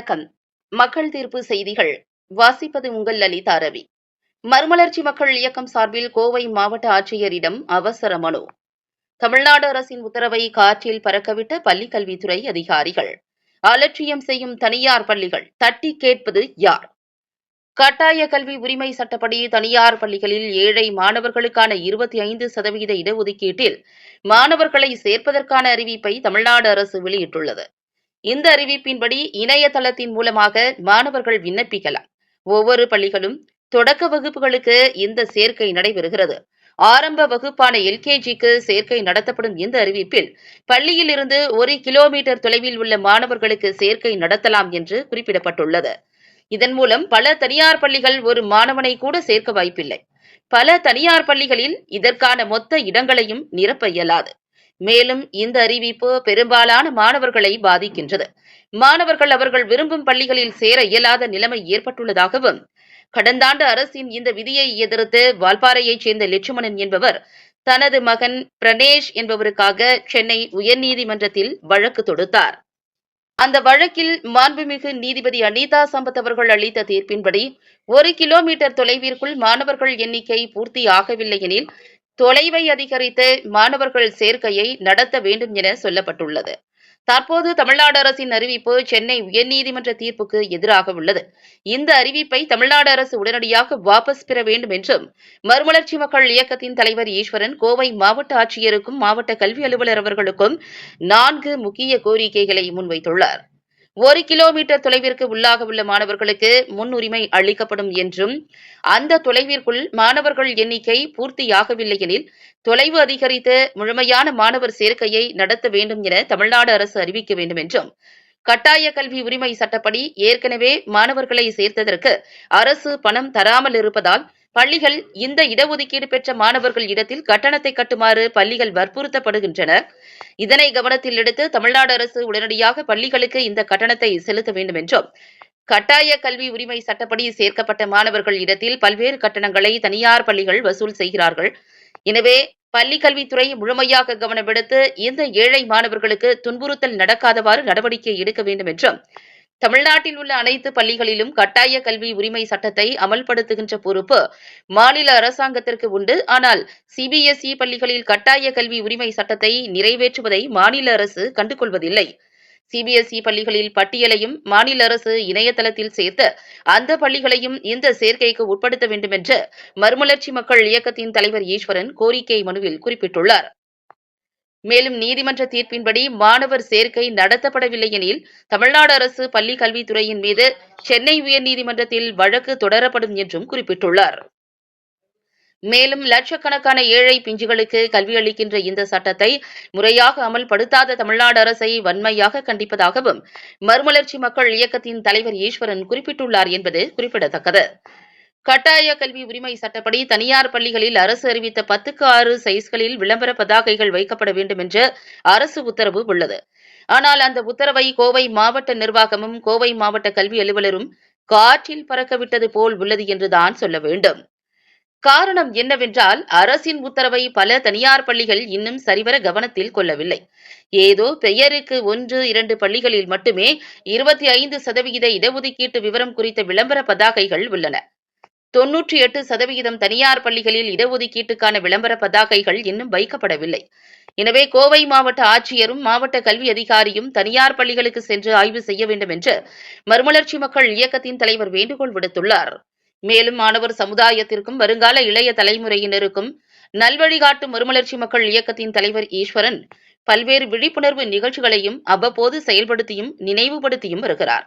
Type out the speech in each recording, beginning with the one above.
வணக்கம். மக்கள் தீர்ப்பு செய்திகள். வாசிப்பது உங்கள் லலிதா ரவி. மறுமலர்ச்சி மக்கள் இயக்கம் சார்பில் கோவை மாவட்ட ஆட்சியரிடம் அவசர மனு. தமிழ்நாடு அரசின் உத்தரவை காற்றில் பறக்கவிட்ட பள்ளிக்கல்வித்துறை அதிகாரிகள். அலட்சியம் செய்யும் தனியார் பள்ளிகள். தட்டி கேட்பது யார்? கட்டாய கல்வி உரிமை சட்டப்படி தனியார் பள்ளிகளில் ஏழை மாணவர்களுக்கான இருபத்தி ஐந்து சதவீத இடஒதுக்கீட்டில் மாணவர்களை சேர்ப்பதற்கான அறிவிப்பை தமிழ்நாடு அரசு வெளியிட்டுள்ளது. இந்த அறிவிப்பின்படி இணையதளத்தின் மூலமாக மாணவர்கள் விண்ணப்பிக்கலாம். ஒவ்வொரு பள்ளிகளும் தொடக்க வகுப்புகளுக்கு இந்த சேர்க்கை நடைபெறுகிறது. ஆரம்ப வகுப்பான எல்கேஜிக்கு சேர்க்கை நடத்தப்படும் இந்த அறிவிப்பில் பள்ளியில் இருந்து ஒரு கிலோமீட்டர் தொலைவில் உள்ள மாணவர்களுக்கு சேர்க்கை நடத்தலாம் என்று குறிப்பிடப்பட்டுள்ளது. இதன் மூலம் பல தனியார் பள்ளிகள் ஒரு மாணவனை கூட சேர்க்க வாய்ப்பில்லை. பல தனியார் பள்ளிகளில் இதற்கான மொத்த இடங்களையும் நிரப்ப இயலாது. மேலும் இந்த அறிவிப்பு பெரும்பாலான மாணவர்களை பாதிக்கின்றது. மாணவர்கள் அவர்கள் விரும்பும் பள்ளிகளில் சேர இயலாத நிலைமை ஏற்பட்டுள்ளதாகவும் கடந்த ஆண்டு அரசின் இந்த விதியை எதிர்த்து வால்பாறையைச் சேர்ந்த லட்சுமணன் என்பவர் தனது மகன் பிரணேஷ் என்பவருக்காக சென்னை உயர்நீதிமன்றத்தில் வழக்கு தொடுத்தார். அந்த வழக்கில் மாண்புமிகு நீதிபதி அனிதா சம்பத் அவர்கள் அளித்த தீர்ப்பின்படி ஒரு கிலோமீட்டர் தொலைவிற்குள் மாணவர்கள் எண்ணிக்கை பூர்த்தி ஆகவில்லை எனில் தொலைவை அதிகரித்து மாணவர்கள் சேர்க்கையை நடத்த வேண்டும் என சொல்லப்பட்டுள்ளது. தற்போது தமிழ்நாடு அரசின் அறிவிப்பு சென்னை உயர்நீதிமன்ற தீர்ப்புக்கு எதிராக உள்ளது. இந்த அறிவிப்பை தமிழ்நாடு அரசு உடனடியாக வாபஸ் பெற வேண்டும் என்றும் மறுமலர்ச்சி மக்கள் இயக்கத்தின் தலைவர் ஈஸ்வரன் கோவை மாவட்ட ஆட்சியருக்கும் மாவட்ட கல்வி அலுவலர் அவர்களுக்கும் நான்கு முக்கிய கோரிக்கைகளை முன்வைத்துள்ளார். ஒரு கிலோமீட்டர் தொலைவிற்கு உள்ளாக உள்ள மாணவர்களுக்கு முன்னுரிமை அளிக்கப்படும் என்றும் அந்த தொலைவிற்குள் மாணவர்கள் எண்ணிக்கை பூர்த்தியாகவில்லை எனில் தொலைவு அதிகரித்து முழுமையான மாணவர் சேர்க்கையை நடத்த வேண்டும் என தமிழ்நாடு அரசு அறிவிக்க வேண்டும் என்றும் கட்டாய கல்வி உரிமை சட்டப்படி ஏற்கனவே மாணவர்களை சேர்த்ததற்கு அரசு பணம் தராமல் இருப்பதால் பள்ளிகள் இந்த இடஒதுக்கீடு பெற்ற மாணவர்கள் இடத்தில் கட்டணத்தை கட்டுமாறு பள்ளிகள் வற்புறுத்தப்படுகின்றன. இதனை கவனத்தில் எடுத்து தமிழ்நாடு அரசு உடனடியாக பள்ளிகளுக்கு இந்த கட்டணத்தை செலுத்த வேண்டும் என்றும் கட்டாய கல்வி உரிமை சட்டப்படி சேர்க்கப்பட்ட மாணவர்கள் இடத்தில் பல்வேறு கட்டணங்களை தனியார் பள்ளிகள் வசூல் செய்கிறார்கள். எனவே பள்ளி கல்வித்துறை முழுமையாக கவனமெடுத்து இந்த ஏழை மாணவர்களுக்கு துன்புறுத்தல் நடக்காதவாறு நடவடிக்கை எடுக்க வேண்டும் என்றும் தமிழ்நாட்டில் உள்ள அனைத்து பள்ளிகளிலும் கட்டாய கல்வி உரிமை சட்டத்தை அமல்படுத்துகின்ற பொறுப்பு மாநில அரசாங்கத்திற்கு உண்டு. ஆனால் சிபிஎஸ்இ பள்ளிகளில் கட்டாய கல்வி உரிமை சட்டத்தை நிறைவேற்றுவதை மாநில அரசு கண்டுகொள்வதில்லை. சிபிஎஸ்இ பள்ளிகளில் பட்டியலையும் மாநில அரசு இணையதளத்தில் சேர்த்து அந்த பள்ளிகளையும் இந்த சேர்க்கைக்கு உட்படுத்த வேண்டும் என்று மறுமலர்ச்சி மக்கள் இயக்கத்தின் தலைவர் ஈஸ்வரன் கோரிக்கை மனுவில் குறிப்பிட்டுள்ளார். மேலும் நீதிமன்ற தீர்ப்பின்படி மாணவர் சேர்க்கை நடத்தப்படவில்லை எனில் தமிழ்நாடு அரசு பள்ளி கல்வித்துறையின் மீது சென்னை உயர்நீதிமன்றத்தில் வழக்கு தொடரப்படும் என்றும் குறிப்பிட்டுள்ளார். மேலும் லட்சக்கணக்கான ஏழை பிஞ்சுகளுக்கு கல்வி அளிக்கின்ற இந்த சட்டத்தை முறையாக அமல்படுத்தாத தமிழ்நாடு அரசை வன்மையாக கண்டிப்பதாகவும் மறுமலர்ச்சி மக்கள் இயக்கத்தின் தலைவர் ஈஸ்வரன் குறிப்பிட்டுள்ளார் என்பது குறிப்பிடத்தக்கது. கட்டாய கல்வி உரிமை சட்டப்படி தனியார் பள்ளிகளில் அரசு அறிவித்த பத்துக்கு ஆறு சைஸ்களில் விளம்பர பதாகைகள் வைக்கப்பட வேண்டும் என்று அரசு உத்தரவு உள்ளது. ஆனால் அந்த உத்தரவை கோவை மாவட்ட நிர்வாகமும் கோவை மாவட்ட கல்வி அலுவலரும் காற்றில் பறக்கவிட்டது போல் உள்ளது என்றுதான் சொல்ல வேண்டும். காரணம் என்னவென்றால் அரசின் உத்தரவை பல தனியார் பள்ளிகள் இன்னும் சரிவர கவனத்தில் கொள்ளவில்லை. ஏதோ பெயருக்கு ஒன்று இரண்டு பள்ளிகளில் மட்டுமே இருபத்தி ஐந்து சதவிகித இடஒதுக்கீட்டு விவரம் குறித்த விளம்பர பதாகைகள் உள்ளன. தொன்னூற்றி எட்டு சதவிகிதம் தனியார் பள்ளிகளில் இடஒதுக்கீட்டுக்கான விளம்பர பதாகைகள் இன்னும் வைக்கப்படவில்லை. எனவே கோவை மாவட்ட ஆட்சியரும் மாவட்ட கல்வி அதிகாரியும் தனியார் பள்ளிகளுக்கு சென்று ஆய்வு செய்ய வேண்டும் என்று மறுமலர்ச்சி மக்கள் இயக்கத்தின் தலைவர் வேண்டுகோள் விடுத்துள்ளார். மேலும் மாணவர் சமுதாயத்திற்கும் வருங்கால இளைய தலைமுறையினருக்கும் நல்வழிகாட்டும் மறுமலர்ச்சி மக்கள் இயக்கத்தின் தலைவர் ஈஸ்வரன் பல்வேறு விழிப்புணர்வு நிகழ்ச்சிகளையும் அவ்வப்போது செயல்படுத்தியும் நினைவுபடுத்தியும் வருகிறார்.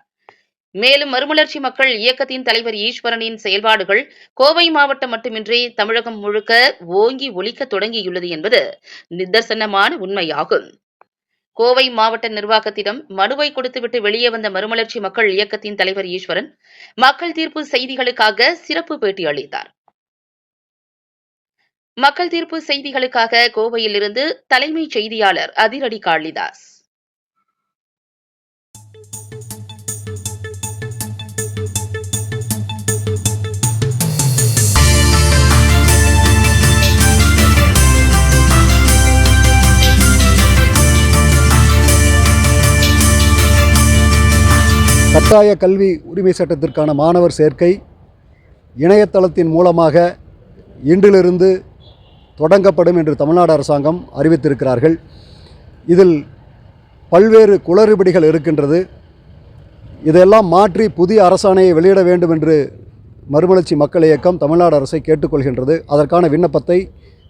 மேலும் மறுமலர்ச்சி மக்கள் இயக்கத்தின் தலைவர் ஈஸ்வரனின் செயல்பாடுகள் கோவை மாவட்டம் மட்டுமின்றி தமிழகம் முழுக்க ஓங்கி ஒழிக்க தொடங்கியுள்ளது என்பது நிதர்சனமான உண்மையாகும். கோவை மாவட்ட நிர்வாகத்திடம் மனுவை கொடுத்துவிட்டு வெளியே வந்த மறுமலர்ச்சி மக்கள் இயக்கத்தின் தலைவர் ஈஸ்வரன் மக்கள் தீர்ப்பு செய்திகளுக்காக சிறப்பு பேட்டி அளித்தார். மக்கள் தீர்ப்பு செய்திகளுக்காக கோவையில் இருந்து தலைமைச் செய்தியாளர் அதிரடி காளிதாஸ். கட்டாய கல்வி உரிமை சட்டத்திற்கான மாணவர் சேர்க்கை இணையதளத்தின் மூலமாக இன்றிலிருந்து தொடங்கப்படும் என்று தமிழ்நாடு அரசாங்கம் அறிவித்திருக்கிறார்கள். இதில் பல்வேறு குளறுபடிகள் இருக்கின்றது. இதையெல்லாம் மாற்றி புதிய அரசாணையை வெளியிட வேண்டும் என்று மறுமலர்ச்சி மக்கள் இயக்கம் தமிழ்நாடு அரசை கேட்டுக்கொள்கின்றது. அதற்கான விண்ணப்பத்தை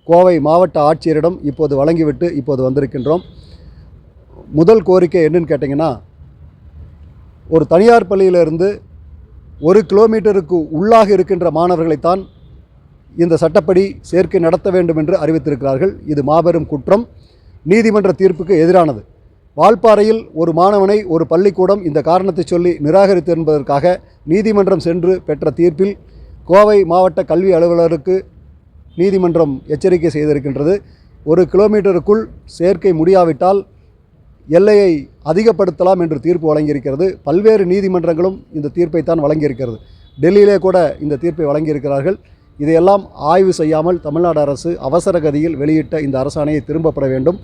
கோவை மாவட்ட ஆட்சியரிடம் இப்போது வழங்கிவிட்டு இப்போது வந்திருக்கின்றோம். முதல் கோரிக்கை என்னன்னு கேட்டிங்கன்னா ஒரு தனியார் பள்ளியிலிருந்து ஒரு கிலோமீட்டருக்கு உள்ளாக இருக்கின்ற மாணவர்களைத்தான் இந்த சட்டப்படி சேர்க்கை நடத்த வேண்டும் என்று அறிவித்திருக்கிறார்கள். இது மாபெரும் குற்றம். நீதிமன்ற தீர்ப்புக்கு எதிரானது. வால்பாறையில் ஒரு மாணவனை ஒரு பள்ளிக்கூடம் இந்த காரணத்தை சொல்லி நிராகரித்து என்பதற்காக நீதிமன்றம் சென்று பெற்ற தீர்ப்பில் கோவை மாவட்ட கல்வி அலுவலருக்கு நீதிமன்றம் எச்சரிக்கை செய்திருக்கின்றது. ஒரு கிலோமீட்டருக்குள் சேர்க்கை முடியாவிட்டால் எல்லையை அதிகப்படுத்தலாம் என்று தீர்ப்பு வழங்கியிருக்கிறது. பல்வேறு நீதிமன்றங்களும் இந்த தீர்ப்பைத்தான் வழங்கியிருக்கிறது. டெல்லியிலே கூட இந்த தீர்ப்பை வழங்கியிருக்கிறார்கள். இதையெல்லாம் ஆய்வு செய்யாமல் தமிழ்நாடு அரசு அவசர கதியில் வெளியிட்ட இந்த அரசாணையை திரும்பப்பட வேண்டும்.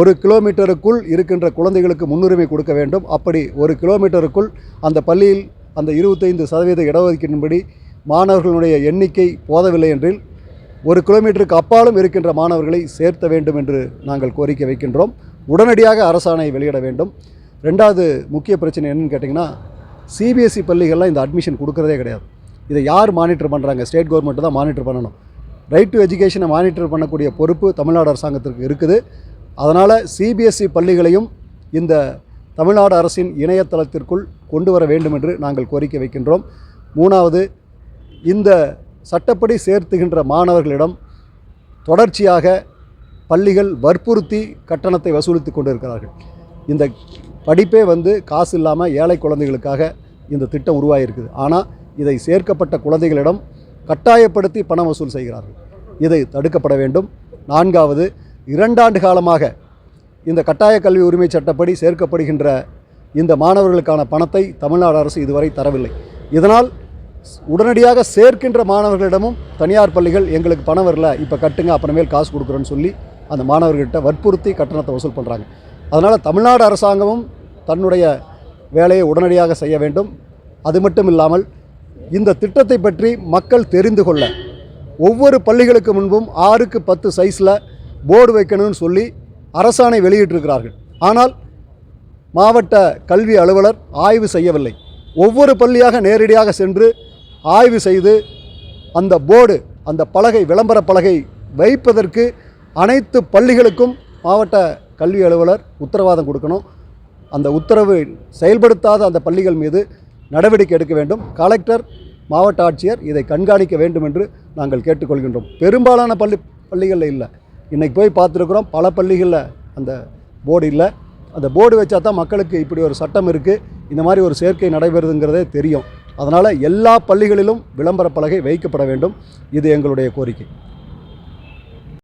ஒரு கிலோமீட்டருக்குள் இருக்கின்ற குழந்தைகளுக்கு முன்னுரிமை கொடுக்க வேண்டும். அப்படி ஒரு கிலோமீட்டருக்குள் அந்த பள்ளியில் அந்த இருபத்தைந்து சதவீத இடஒதுக்கீட்டின்படி மாணவர்களுடைய எண்ணிக்கை போதவில்லை என்றில் ஒரு கிலோமீட்டருக்கு அப்பாலும் இருக்கின்ற மாணவர்களை சேர்த்த வேண்டும் என்று நாங்கள் கோரிக்கை வைக்கின்றோம். உடனடியாக அரசாணை வெளியிட வேண்டும். ரெண்டாவது முக்கிய பிரச்சனை என்னன்னு கேட்டிங்கன்னா சிபிஎஸ்சி பள்ளிகள்லாம் இந்த அட்மிஷன் கொடுக்குறதே கிடையாது. இதை யார் மானிட்டர் பண்ணுறாங்க ஸ்டேட் கவர்மெண்ட்டு தான் மானிட்டர் பண்ணணும். ரைட் டு எஜுகேஷனை மானிட்டர் பண்ணக்கூடிய பொறுப்பு தமிழ்நாடு அரசாங்கத்திற்கு இருக்குது. அதனால் சிபிஎஸ்சி பள்ளிகளையும் இந்த தமிழ்நாடு அரசின் இணையதளத்திற்குள் கொண்டு வர வேண்டும் என்று நாங்கள் கோரிக்கை வைக்கின்றோம். மூணாவது இந்த சட்டப்படி சேர்த்துகின்ற மாணவர்களிடம் தொடர்ச்சியாக பள்ளிகள் வற்புறுத்தி கட்டணத்தை வசூலித்து கொண்டிருக்கிறார்கள். இந்த படிப்பே வந்து காசு இல்லாமல் ஏழை குழந்தைகளுக்காக இந்த திட்டம் உருவாகியிருக்குது. ஆனால் இதை சேர்க்கப்பட்ட குழந்தைகளிடம் கட்டாயப்படுத்தி பணம் வசூல் செய்கிறார்கள். இதை தடுக்கப்பட வேண்டும். நான்காவது இரண்டாண்டு காலமாக இந்த கட்டாய கல்வி உரிமை சட்டப்படி சேர்க்கப்படுகின்ற இந்த மாணவர்களுக்கான பணத்தை தமிழ்நாடு அரசு இதுவரை தரவில்லை. இதனால் உடனடியாக சேர்க்கின்ற மாணவர்களிடமும் தனியார் பள்ளிகள் எங்களுக்கு பணம் வரல இப்போ கட்டுங்க அப்புறமேல் காசு கொடுக்குறோன்னு சொல்லி அந்த மாணவர்கள்ட்ட வற்புறுத்தி கட்டணத்தை வசூல் பண்ணுறாங்க அதனால் தமிழ்நாடு அரசாங்கமும் தன்னுடைய வேலையை உடனடியாக செய்ய வேண்டும். அது மட்டும் இல்லாமல் இந்த திட்டத்தை பற்றி மக்கள் தெரிந்து கொள்ள ஒவ்வொரு பள்ளிகளுக்கு முன்பும் ஆறுக்கு பத்து சைஸில் போர்டு வைக்கணும்னு சொல்லி அரசாணை வெளியிட்டிருக்கிறார்கள். ஆனால் மாவட்ட கல்வி அலுவலர் ஆய்வு செய்யவில்லை. ஒவ்வொரு பள்ளியாக நேரடியாக சென்று ஆய்வு செய்து அந்த போர்டு அந்த பலகை விளம்பர பலகை வைப்பதற்கு அனைத்து பள்ளிகளுக்கும் மாவட்ட கல்வி அலுவலர் உத்தரவாதம் கொடுக்கணும். அந்த உத்தரவு செயல்படுத்தாத அந்த பள்ளிகள் மீது நடவடிக்கை எடுக்க வேண்டும். கலெக்டர் மாவட்ட ஆட்சியர் இதை கண்காணிக்க வேண்டும் என்று நாங்கள் கேட்டுக்கொள்கின்றோம். பெரும்பாலான பள்ளி பள்ளிகளில் இல்லை. இன்றைக்கி போய் பார்த்துருக்குறோம். பல பள்ளிகளில் அந்த போர்டு இல்லை. அந்த போர்டு வச்சா தான் மக்களுக்கு இப்படி ஒரு சட்டம் இருக்குது இந்த மாதிரி ஒரு சேர்க்கை நடைபெறுதுங்கிறதே தெரியும். அதனால் எல்லா பள்ளிகளிலும் விளம்பர பலகை வைக்கப்பட வேண்டும். இது எங்களுடைய கோரிக்கை.